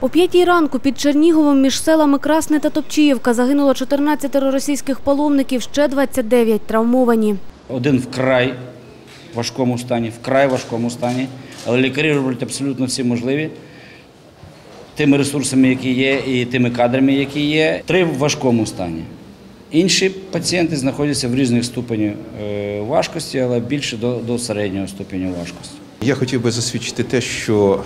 О п'ятій ранку під Черніговом між селами Красне та Топчіївка загинуло 14 російських паломників, ще 29 травмовані. Один вкрай важкому стані, вкрай важкому стані, але лікарі роблять абсолютно всі можливі тими ресурсами, які є, і тими кадрами, які є. Три в важкому стані. Інші пацієнти знаходяться в різних ступенях е, важкості, але більше до, до середнього ступеню важкості. Я хотів би засвідчити те, що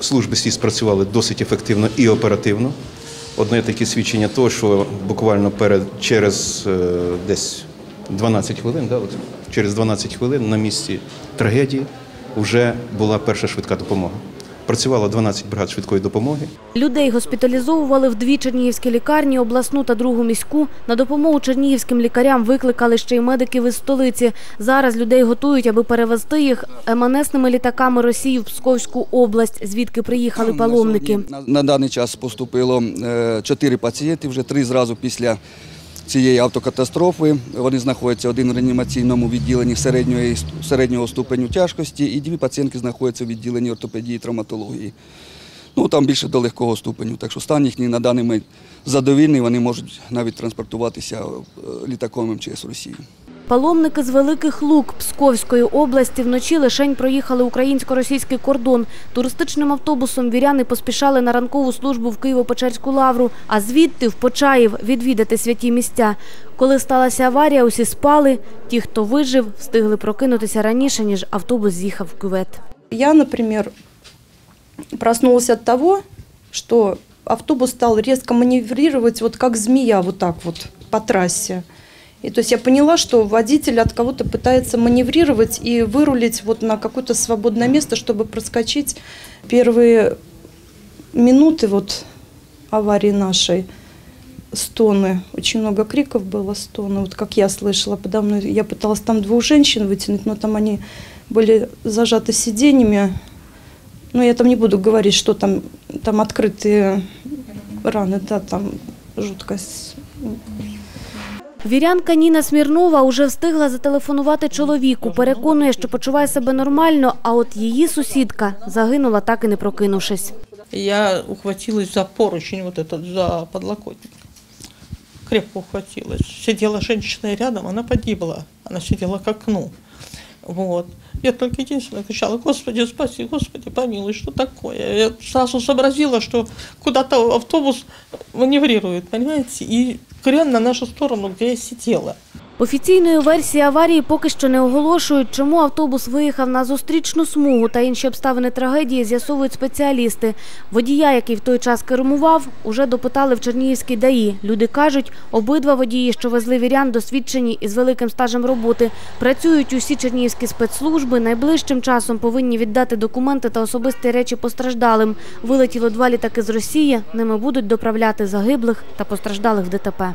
служби СІС працювали досить ефективно і оперативно. Одне таке свідчення того, що буквально перед через е, десь 12 хвилин, да, от, через 12 хвилин на місці трагедії вже була перша швидка допомога. Працювало 12 бригад швидкої допомоги. Людей госпіталізовували в дві чернігівські лікарні, обласну та другу міську. На допомогу чернігівським лікарям викликали ще й медиків із столиці. Зараз людей готують, аби перевезти їх МНСними літаками Росії в Псковську область, звідки приїхали паломники. На, на, даний час поступило е, чотири пацієнти, вже три зразу після цієї автокатастрофи. Вони знаходяться один в реанімаційному відділенні середньої, середнього ступеню тяжкості і дві пацієнтки знаходяться в відділенні ортопедії і травматології. Ну, там більше до легкого ступеню, так що стан їхній на даний момент задовільний, вони можуть навіть транспортуватися е, літаком МЧС Росії. Паломники з Великих Лук Псковської області вночі лишень проїхали українсько-російський кордон. Туристичним автобусом віряни поспішали на ранкову службу в Києво-Печерську лавру, а звідти в Почаїв відвідати святі місця. Коли сталася аварія, усі спали. Ті, хто вижив, встигли прокинутися раніше, ніж автобус з'їхав в кювет. Я, например, проснулась от того, что автобус стал резко маневрировать, вот как змея, вот так вот по трассе. И то есть я поняла, что водитель от кого-то пытается маневрировать и вырулить вот на какое-то свободное место, чтобы проскочить первые минуты вот аварии нашей. Стоны, очень много криков было, стоны, вот как я слышала подо мной. Я пыталась там двух женщин вытянуть, но там они были зажаты сиденьями. Ну, я там не буду говорить, что там, там открытые раны, да, там жуткость. Вірянка Ніна Смірнова уже встигла зателефонувати чоловіку. Переконує, що почуває себе нормально, а от її сусідка загинула, так і не прокинувшись. Я ухватилась за поручень, вот этот, за подлокотник. Крепко ухватилась. Сидела женщина рядом, она погибла. Она сидела к окну. Вот. Я только единственное кричала, Господи, спаси, Господи, помилуй, что такое? Я сразу сообразила, что куда-то автобус маневрирует, понимаете, и крен на нашу сторону, где я сидела. Офіційної версії аварії поки що не оголошують, чому автобус виїхав на зустрічну смугу та інші обставини трагедії з'ясовують спеціалісти. Водія, який в той час кермував, уже допитали в Чернігівській ДАІ. Люди кажуть, обидва водії, що везли вірян, досвідчені і з великим стажем роботи. Працюють усі чернігівські спецслужби. Найближчим часом повинні віддати документи та особисті речі постраждалим. Вилетіло два літаки з Росії. Ними будуть доправляти загиблих та постраждалих в ДТП.